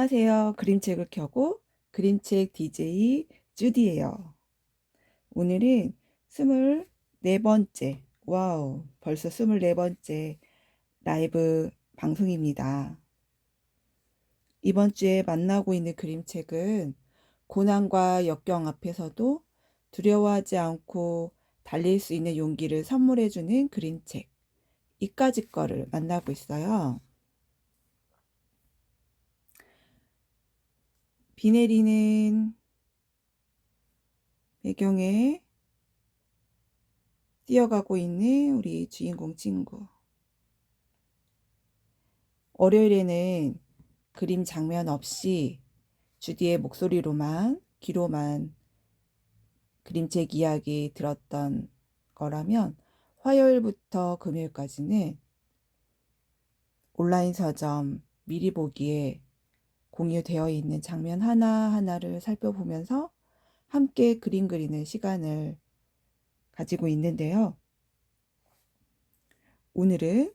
안녕하세요. 그림책을 켜고 그림책 DJ 주디예요. 오늘은 24번째, 와우, 벌써 24번째 라이브 방송입니다. 이번 주에 만나고 있는 그림책은 고난과 역경 앞에서도 두려워하지 않고 달릴 수 있는 용기를 선물해주는 그림책. 이까지 거를 만나고 있어요. 비 내리는 배경에 뛰어가고 있는 우리 주인공 친구. 월요일에는 그림 장면 없이 주디의 목소리로만, 귀로만 그림책 이야기 들었던 거라면 화요일부터 금요일까지는 온라인 서점 미리 보기에 공유되어 있는 장면 하나하나를 살펴보면서 함께 그림 그리는 시간을 가지고 있는데요. 오늘은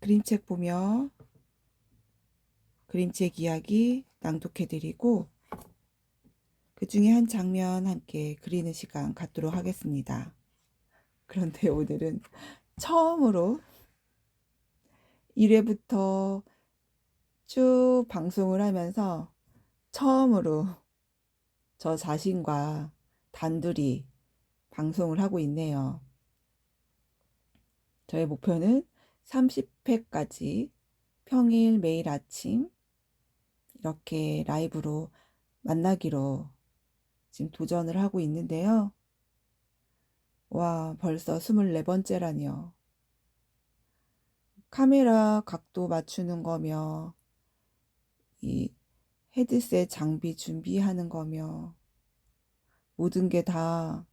그림책 보며 그림책 이야기 낭독해드리고 그 중에 한 장면 함께 그리는 시간 갖도록 하겠습니다. 그런데 오늘은 처음으로 1회부터 쭉 방송을 하면서 처음으로 저 자신과 단둘이 방송을 하고 있네요. 저의 목표는 30회까지 평일 매일 아침 이렇게 라이브로 만나기로 지금 도전을 하고 있는데요. 와, 벌써 24번째라니요. 카메라 각도 맞추는 거며, 이 헤드셋 장비 준비하는 거며, 모든 게 다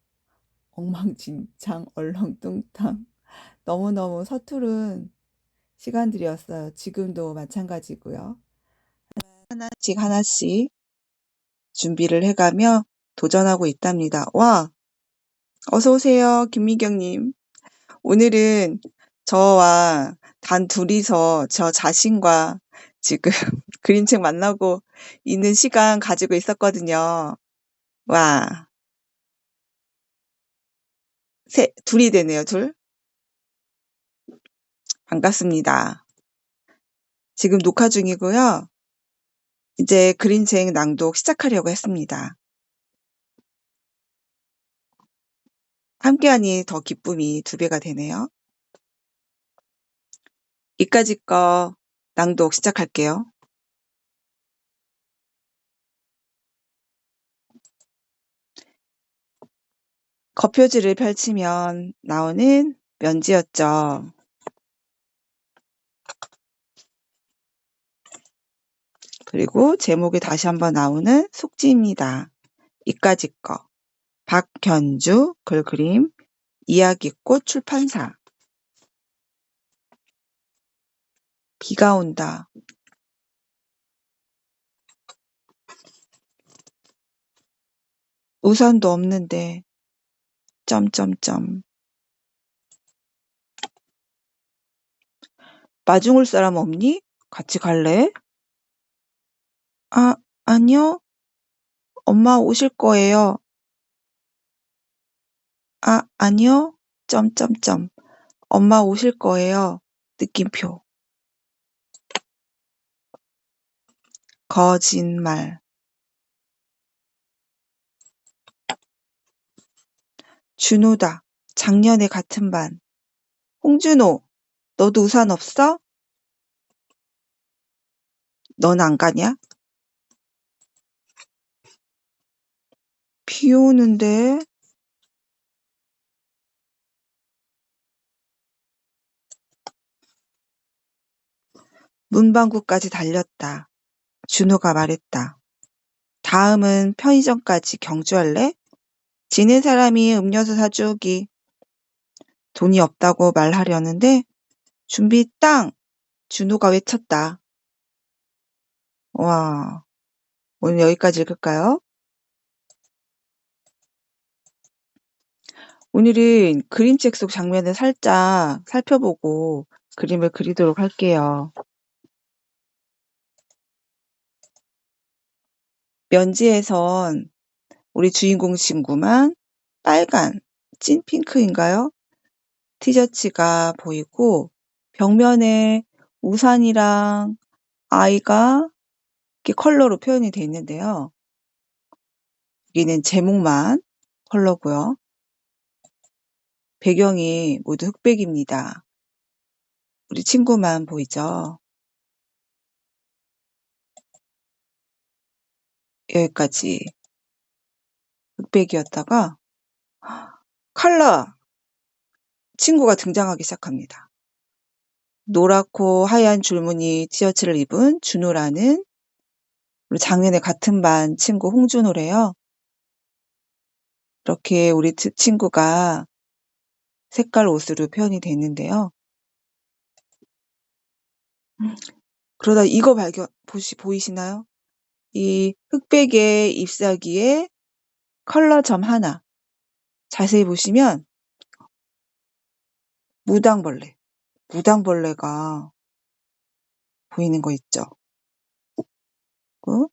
엉망진창, 얼렁뚱땅, 너무너무 서투른 시간들이었어요. 지금도 마찬가지고요. 하나씩 하나씩 준비를 해가며 도전하고 있답니다. 와! 어서오세요, 김미경님. 오늘은 저와 단 둘이서 저 자신과 지금 그림책 만나고 있는 시간 가지고 있었거든요. 와. 세, 둘이 되네요, 둘. 반갑습니다. 지금 녹화 중이고요. 이제 그림책 낭독 시작하려고 했습니다. 함께하니 더 기쁨이 두 배가 되네요. 이까지 거 낭독 시작할게요. 겉표지를 펼치면 나오는 면지였죠. 그리고 제목이 다시 한번 나오는 속지입니다. 이까지 거. 박견주 글그림 이야기꽃 출판사 비가 온다. 우산도 없는데 점점점 마중 올 사람 없니? 같이 갈래? 아, 아니요. 엄마 오실 거예요. 아, 아니요. 점점점. 엄마 오실 거예요. 느낌표. 거짓말. 준호다. 작년에 같은 반. 홍준호, 너도 우산 없어? 넌 안 가냐? 비 오는데. 문방구까지 달렸다. 준호가 말했다. 다음은 편의점까지 경주할래? 지는 사람이 음료수 사주기. 돈이 없다고 말하려는데 준비 땅! 준호가 외쳤다. 와, 오늘 여기까지 읽을까요? 오늘은 그림책 속 장면을 살짝 살펴보고 그림을 그리도록 할게요. 면지에선 우리 주인공 친구만 빨간 찐 핑크인가요? 티셔츠가 보이고 벽면에 우산이랑 아이가 이렇게 컬러로 표현이 되어 있는데요. 여기는 제목만 컬러고요. 배경이 모두 흑백입니다. 우리 친구만 보이죠? 여기까지 흑백이었다가 컬러 친구가 등장하기 시작합니다. 노랗고 하얀 줄무늬 티셔츠를 입은 준호라는 우리 작년에 같은 반 친구 홍준호래요. 이렇게 우리 친구가 색깔 옷으로 표현이 됐는데요. 그러다 이거 발견 보시 보이시나요? 이 흑백의 잎사귀에 컬러 점 하나 자세히 보시면 무당벌레, 무당벌레가 보이는 거 있죠? 그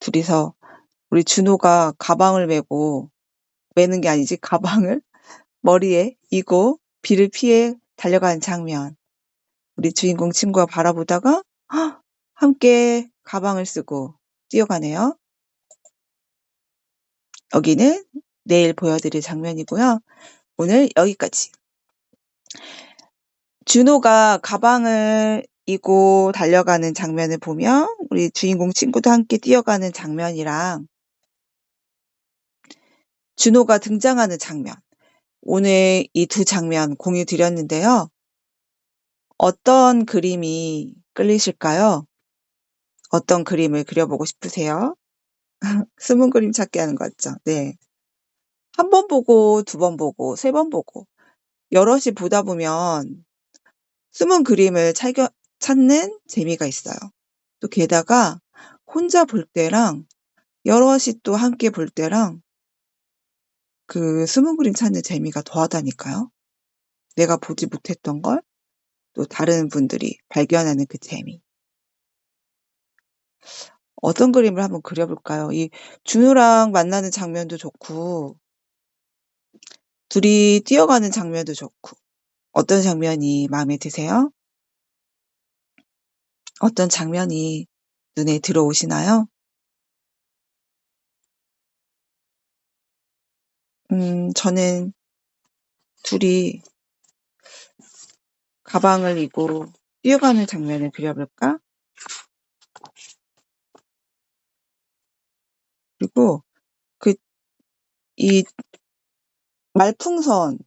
둘이서 우리 준호가 가방을 메고 매는 게 아니지 가방을 머리에 이고 비를 피해 달려가는 장면. 우리 주인공 친구가 바라보다가 헉, 함께 가방을 쓰고 뛰어가네요. 여기는 내일 보여드릴 장면이고요. 오늘 여기까지. 준호가 가방을 이고 달려가는 장면을 보면 우리 주인공 친구도 함께 뛰어가는 장면이랑 준호가 등장하는 장면. 오늘 이 두 장면 공유 드렸는데요. 어떤 그림이 끌리실까요? 어떤 그림을 그려보고 싶으세요? 숨은 그림 찾기 하는 거 같죠? 네. 한 번 보고, 두 번 보고, 세 번 보고, 여럿이 보다 보면 숨은 그림을 찾겨, 찾는 재미가 있어요. 또 게다가 혼자 볼 때랑 여럿이 또 함께 볼 때랑 그 숨은 그림 찾는 재미가 더하다니까요. 내가 보지 못했던 걸 또 다른 분들이 발견하는 그 재미. 어떤 그림을 한번 그려볼까요? 이 준우랑 만나는 장면도 좋고, 둘이 뛰어가는 장면도 좋고, 어떤 장면이 마음에 드세요? 어떤 장면이 눈에 들어오시나요? 음, 저는 둘이 가방을 이고 뛰어가는 장면을 그려볼까? 그리고 그, 이 말풍선,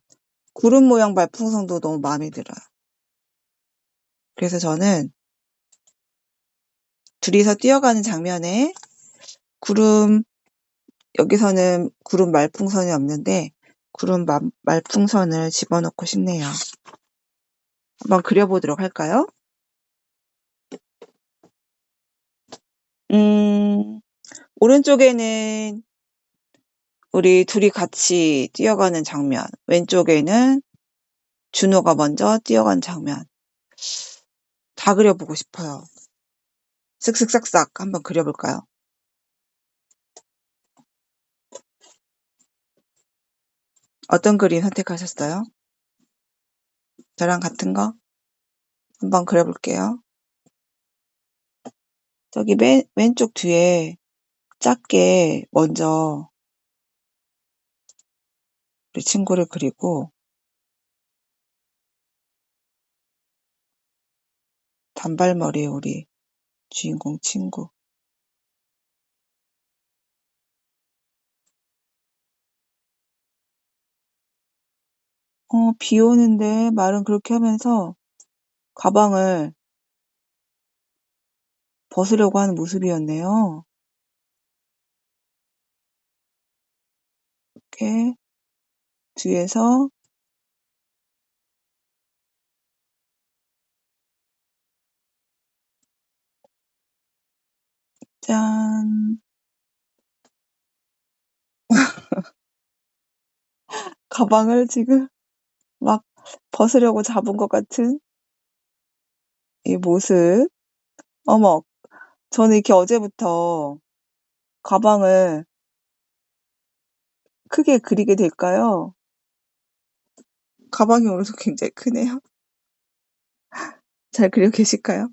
구름 모양 말풍선도 너무 마음에 들어요. 그래서 저는 둘이서 뛰어가는 장면에 구름, 여기서는 구름 말풍선이 없는데 구름 마, 말풍선을 집어넣고 싶네요. 한번 그려보도록 할까요? 음, 오른쪽에는 우리 둘이 같이 뛰어가는 장면, 왼쪽에는 준호가 먼저 뛰어간 장면. 다 그려보고 싶어요. 쓱쓱싹싹 한번 그려볼까요? 어떤 그림 선택하셨어요? 저랑 같은 거? 한번 그려볼게요. 저기 맨, 왼쪽 뒤에 작게 먼저 우리 친구를 그리고 단발머리에 우리 주인공 친구. 어, 비 오는데 말은 그렇게 하면서 가방을 벗으려고 하는 모습이었네요. 이렇게 뒤에서 짠. 가방을 지금 막 벗으려고 잡은 것 같은 이 모습. 어머, 저는 이렇게 어제부터 가방을 크게 그리게 될까요? 가방이 오늘도 굉장히 크네요. 잘 그리고 계실까요?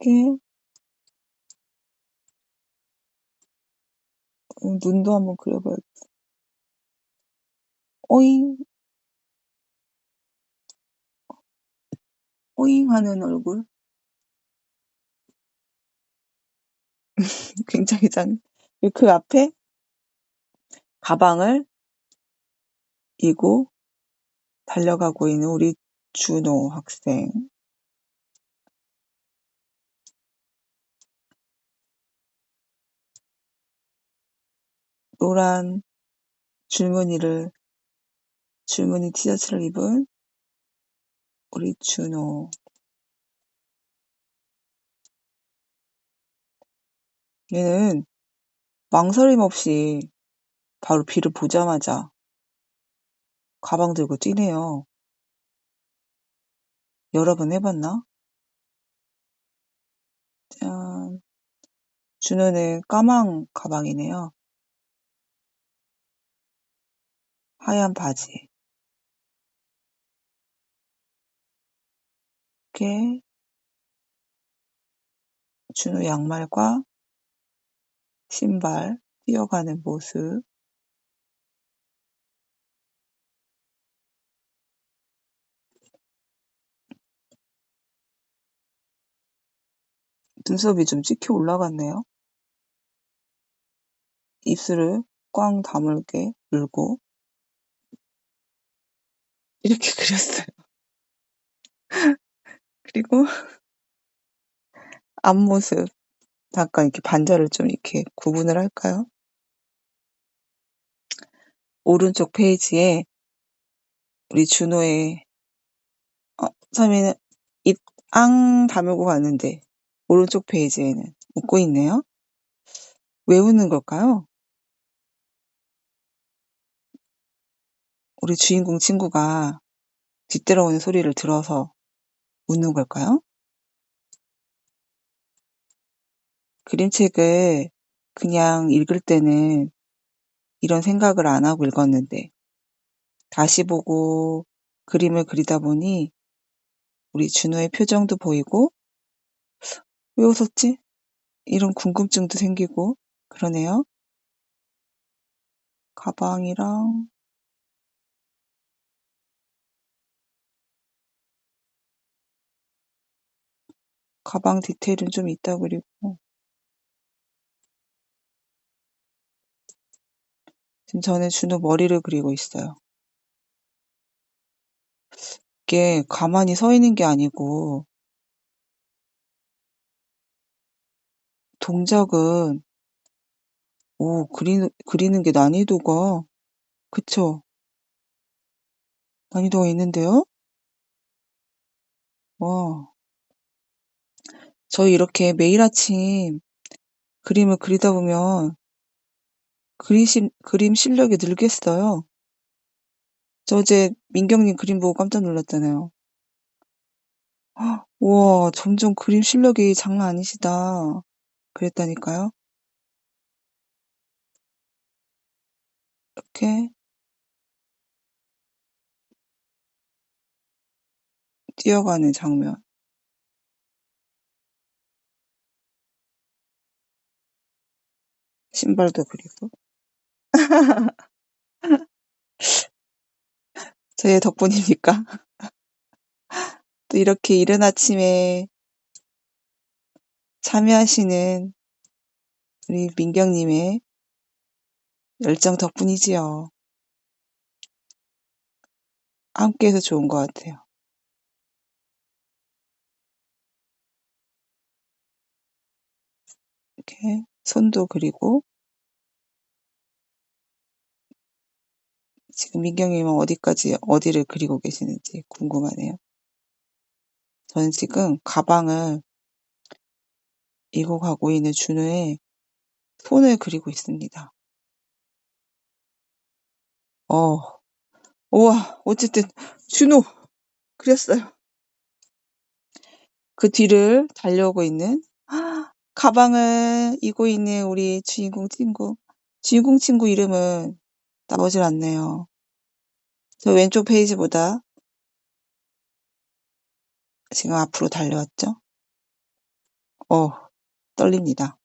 이렇게 음, 눈도 한번 그려봐야겠다. 오잉 오잉 하는 얼굴. 굉장히 짠. 그 앞에 가방을 이고 달려가고 있는 우리 준호 학생. 노란 줄무늬를 줄무늬 티셔츠를 입은 우리 준호. 얘는 망설임 없이 바로 비를 보자마자 가방 들고 뛰네요. 여러 번 해봤나? 짠. 준호는 까망 가방이네요. 하얀 바지. 이렇게 준호 양말과 신발 뛰어가는 모습. 눈썹이 좀 찍혀 올라갔네요. 입술을 꽝 다물게 물고 이렇게 그렸어요. 그리고 앞모습 잠깐 이렇게 반절을 좀 이렇게 구분을 할까요? 오른쪽 페이지에 우리 준호의 어, 선미는 입앙 다물고 갔는데 오른쪽 페이지에는 웃고 있네요. 왜 웃는 걸까요? 우리 주인공 친구가 뒤따라오는 소리를 들어서 웃는 걸까요? 그림책을 그냥 읽을 때는 이런 생각을 안 하고 읽었는데 다시 보고 그림을 그리다 보니 우리 준호의 표정도 보이고 왜 웃었지? 이런 궁금증도 생기고 그러네요. 가방이랑 가방 디테일은 좀 있다 그리고 지금 저는 준호 머리를 그리고 있어요. 이게 가만히 서 있는 게 아니고 동작은 오 그리는 그리는 게 난이도가 그쵸? 난이도가 있는데요? 와. 저희 이렇게 매일 아침 그림을 그리다 보면 그리심, 그림 실력이 늘겠어요. 저 어제 민경님 그림 보고 깜짝 놀랐잖아요. 우와, 점점 그림 실력이 장난 아니시다. 그랬다니까요. 이렇게 뛰어가는 장면. 신발도 그리고. 저의 덕분입니까? 또 이렇게 이른 아침에 참여하시는 우리 민경님의 열정 덕분이지요. 함께해서 좋은 것 같아요. 이렇게 손도 그리고 지금 민경님은 어디까지 어디를 그리고 계시는지 궁금하네요. 저는 지금 가방을 이고 가고 있는 준우의 손을 그리고 있습니다. 어, 우와, 어쨌든 준우 그렸어요. 그 뒤를 달려오고 있는 가방을 이고 있는 우리 주인공 친구. 주인공 친구 이름은 나오질 않네요. 저 왼쪽 페이지보다 지금 앞으로 달려왔죠? 어, 떨립니다.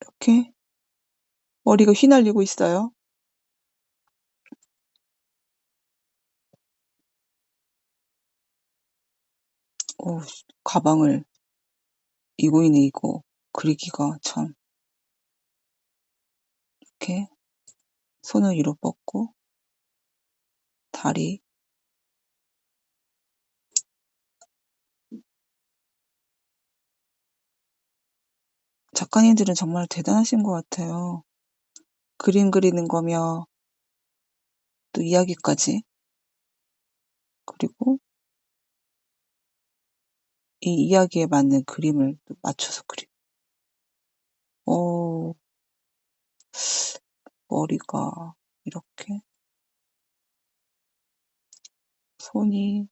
이렇게 머리가 휘날리고 있어요. 어, 가방을 이고 있네, 이거. 그리기가 참. 이렇게 손을 위로 뻗고 다리 작가님들은 정말 대단하신 것 같아요. 그림 그리는 거며 또 이야기까지 그리고 이 이야기에 맞는 그림을 또 맞춰서 그리 어, 머리가 이렇게 손이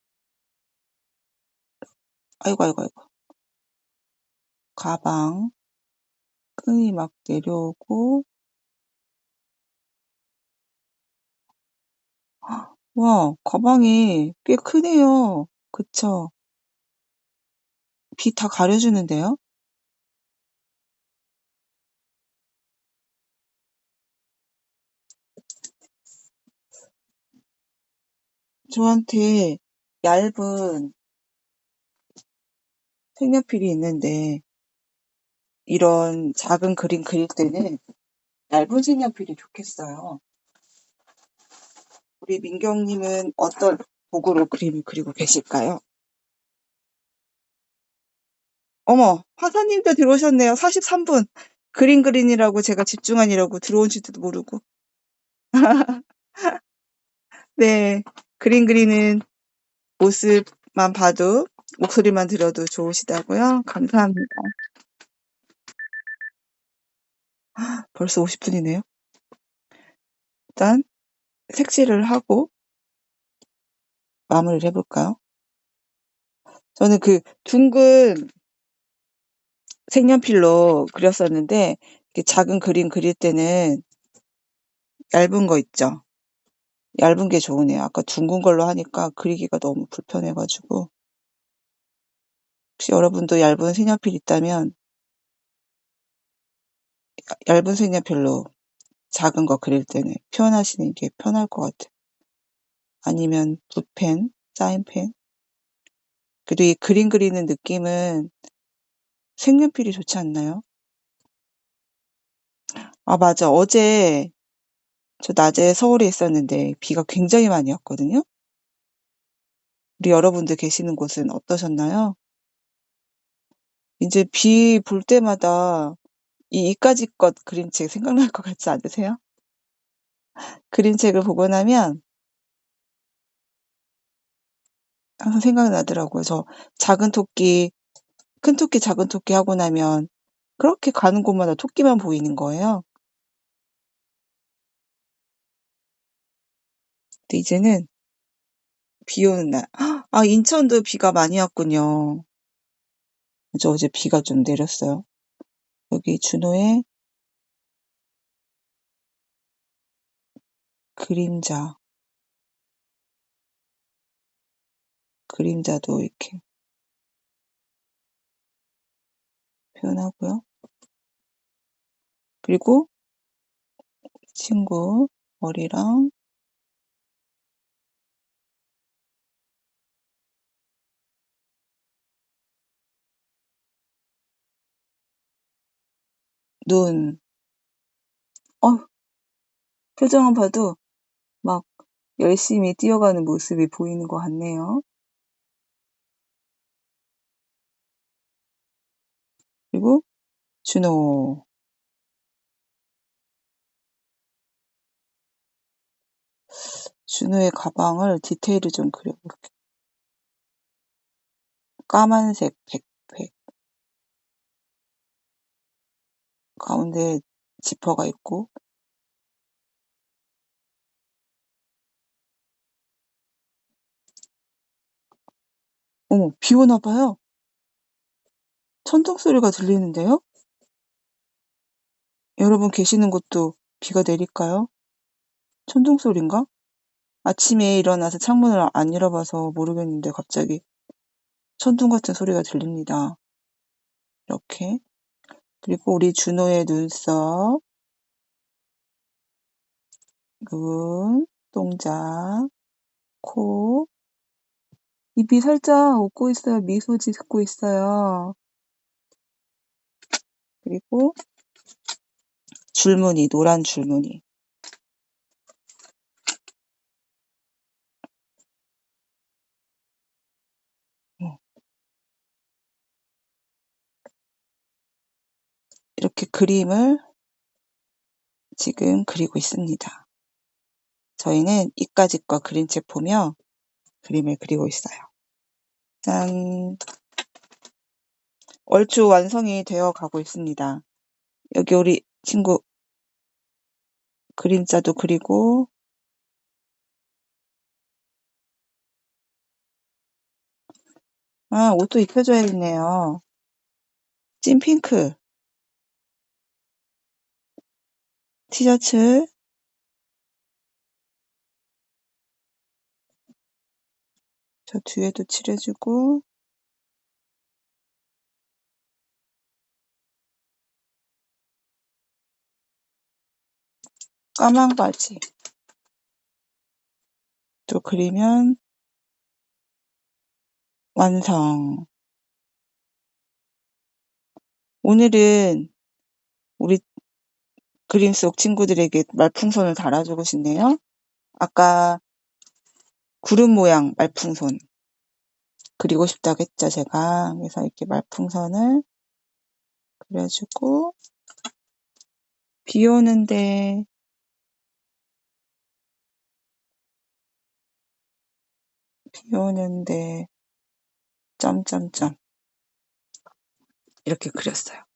아이고 아이고 아이고 가방 끈이 막 내려오고 와 가방이 꽤 크네요. 그쵸? 빛 다 가려주는데요? 저한테 얇은 색연필이 있는데 이런 작은 그림 그릴 때는 얇은 색연필이 좋겠어요. 우리 민경님은 어떤 도구로 그림을 그리고 계실까요? 어머, 화사님도 들어오셨네요. 43분. 그림 그리느라고 제가 집중하느라고 들어온지도 모르고. 네, 그림 그리는 모습만 봐도 목소리만 들어도 좋으시다고요? 감사합니다. 벌써 50분이네요. 일단 색칠을 하고 마무리를 해볼까요? 저는 그 둥근 색연필로 그렸었는데 이렇게 작은 그림 그릴 때는 얇은 거 있죠. 얇은 게 좋으네요. 아까 둥근 걸로 하니까 그리기가 너무 불편해가지고 혹시 여러분도 얇은 색연필 있다면 얇은 색연필로 작은 거 그릴 때는 표현하시는 게 편할 것 같아요. 아니면 붓펜, 사인펜. 그리고 이 그림 그리는 느낌은 색연필이 좋지 않나요? 아, 맞아. 어제 저 낮에 서울에 있었는데 비가 굉장히 많이 왔거든요. 우리 여러분들 계시는 곳은 어떠셨나요? 이제 비 볼 때마다 이 이까지 것 그림책 생각날 것 같지 않으세요? 그림책을 보고 나면 항상 생각나더라고요. 저 작은 토끼, 큰 토끼, 작은 토끼 하고 나면 그렇게 가는 곳마다 토끼만 보이는 거예요. 근데 이제는 비 오는 날. 아, 인천도 비가 많이 왔군요. 저 어제 비가 좀 내렸어요. 여기 준호의 그림자. 그림자도 이렇게 표현하고요. 그리고 친구 머리랑 눈. 어, 표정을 봐도 막 열심히 뛰어가는 모습이 보이는 것 같네요. 그리고 준호. 준호의 가방을 디테일을 좀 그려볼게. 까만색 백 가운데 지퍼가 있고 어머, 비 오나 봐요. 천둥 소리가 들리는데요? 여러분 계시는 곳도 비가 내릴까요? 천둥 소리인가? 아침에 일어나서 창문을 안 열어봐서 모르겠는데 갑자기 천둥 같은 소리가 들립니다. 이렇게. 그리고 우리 준호의 눈썹, 눈, 동작, 코, 입이 살짝 웃고 있어요. 미소 짓고 있어요. 그리고 줄무늬, 노란 줄무늬. 이렇게 그림을 지금 그리고 있습니다. 저희는 이까짓거 그림책 보며 그림을 그리고 있어요. 짠! 얼추 완성이 되어 가고 있습니다. 여기 우리 친구 그림자도 그리고 아, 옷도 입혀줘야겠네요. 찐핑크 티셔츠. 저 뒤에도 칠해주고. 까만 바지. 또 그리면 완성. 오늘은 우리 그림 속 친구들에게 말풍선을 달아주고 싶네요. 아까 구름 모양 말풍선 그리고 싶다고 했죠, 제가. 그래서 이렇게 말풍선을 그려주고 비 오는데 비 오는데 점점점 이렇게 그렸어요.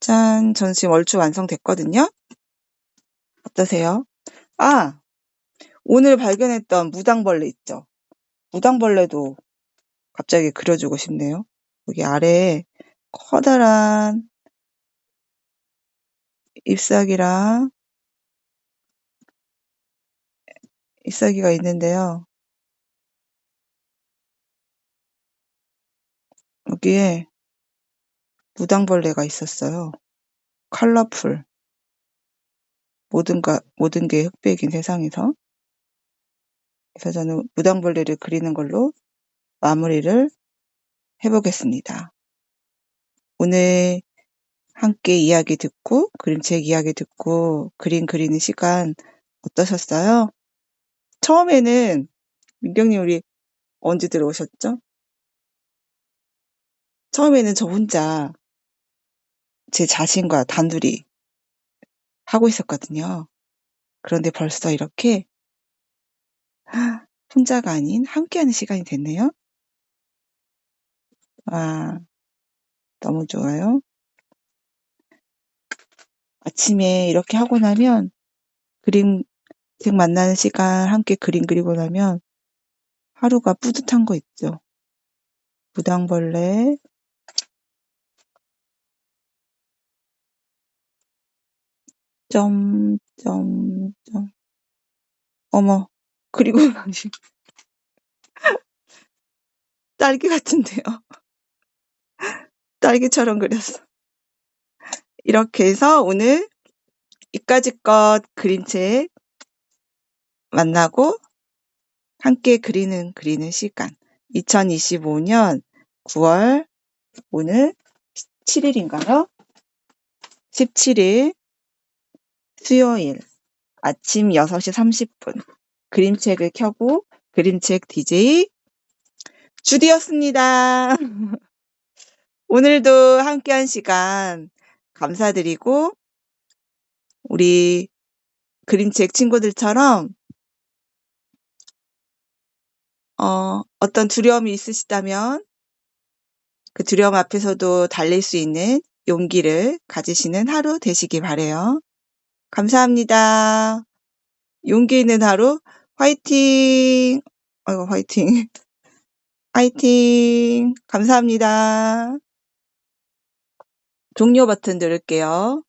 짠, 전 지금 얼추 완성됐거든요. 어떠세요? 아, 오늘 발견했던 무당벌레 있죠? 무당벌레도 갑자기 그려주고 싶네요. 여기 아래에 커다란 잎사귀랑 잎사귀가 있는데요. 여기에 무당벌레가 있었어요. 컬러풀. 모든, 가, 모든 게 흑백인 세상에서. 그래서 저는 무당벌레를 그리는 걸로 마무리를 해보겠습니다. 오늘 함께 이야기 듣고 그림책 이야기 듣고 그림 그리는 시간 어떠셨어요? 처음에는 민경님 우리 언제 들어오셨죠? 처음에는 저 혼자 제 자신과 단둘이 하고 있었거든요. 그런데 벌써 이렇게 혼자가 아닌 함께하는 시간이 됐네요. 와, 너무 좋아요. 아침에 이렇게 하고 나면 그림 책 만나는 시간 함께 그림 그리고 나면 하루가 뿌듯한 거 있죠. 무당벌레 점, 점, 점. 어머, 그리고 나니 딸기 같은데요. 딸기처럼 그렸어. 이렇게 해서 오늘 이까짓것 그림책 만나고 함께 그리는 그리는 시간 2025년 9월 오늘 7일인가요? 17일 수요일 아침 6시 30분 그림책을 켜고 그림책 DJ 주디였습니다. 오늘도 함께한 시간 감사드리고 우리 그림책 친구들처럼 어, 어떤 두려움이 있으시다면 그 두려움 앞에서도 달릴 수 있는 용기를 가지시는 하루 되시기 바래요. 감사합니다. 용기 있는 하루 화이팅! 아이고 화이팅. 화이팅. 감사합니다. 종료 버튼 누를게요.